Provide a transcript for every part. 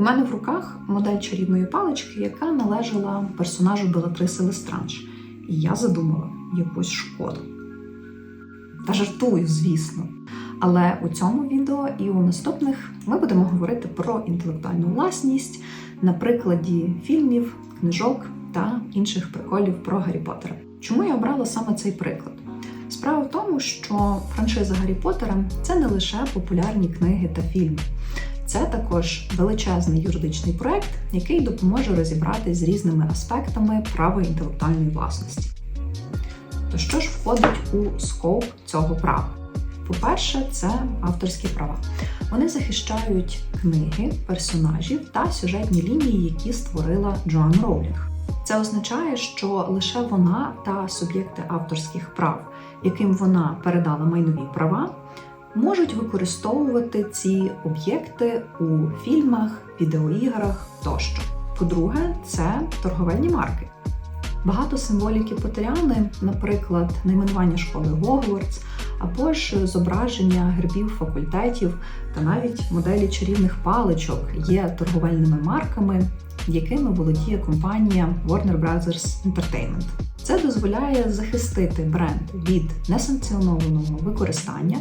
У мене в руках модель чарівної палички, яка належала персонажу Белатриси Лестранж. І я задумала якусь шкоду. Та жартую, звісно. Але у цьому відео і у наступних ми будемо говорити про інтелектуальну власність на прикладі фільмів, книжок та інших приколів про Гаррі Поттера. Чому я обрала саме цей приклад? Справа в тому, що франшиза Гаррі Поттера це не лише популярні книги та фільми. Це також величезний юридичний проект, який допоможе розібратись з різними аспектами права інтелектуальної власності. То що ж входить у скоп цього права? По-перше, це авторські права. Вони захищають книги, персонажів та сюжетні лінії, які створила Джоан Роулінг. Це означає, що лише вона та суб'єкти авторських прав, яким вона передала майнові права, можуть використовувати ці об'єкти у фільмах, відеоіграх тощо. По-друге, це торговельні марки. Багато символіки Потеряни, наприклад, найменування школи Гогвартс, або ж зображення гербів факультетів та навіть моделі чарівних паличок є торговельними марками, якими володіє компанія Warner Bros. Entertainment. Це дозволяє захистити бренд від несанкціонованого використання,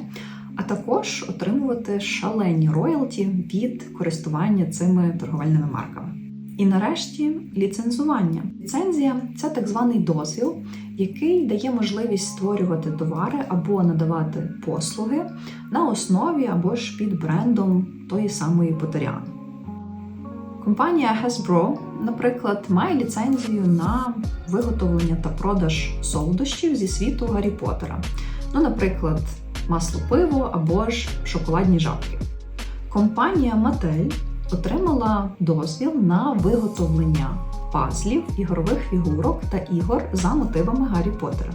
а також отримувати шалені роялті від користування цими торговельними марками. І нарешті ліцензування. Ліцензія це так званий дозвіл, який дає можливість створювати товари або надавати послуги на основі або ж під брендом тої самої Потеряни. Компанія Hasbro, наприклад, має ліцензію на виготовлення та продаж солодощів зі світу Гаррі Поттера. Ну, наприклад, масло пиво або ж шоколадні жабки. Компанія Mattel отримала дозвіл на виготовлення пазлів, ігрових фігурок та ігор за мотивами Гаррі Поттера.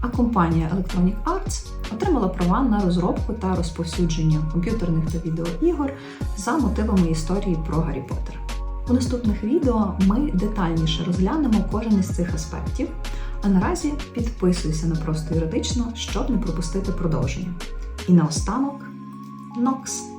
А компанія Electronic Arts отримала права на розробку та розповсюдження комп'ютерних та відеоігор за мотивами історії про Гаррі Поттера. У наступних відео ми детальніше розглянемо кожен із цих аспектів. А наразі підписуйся на просто юридично, щоб не пропустити продовження. І наостанок Нокс.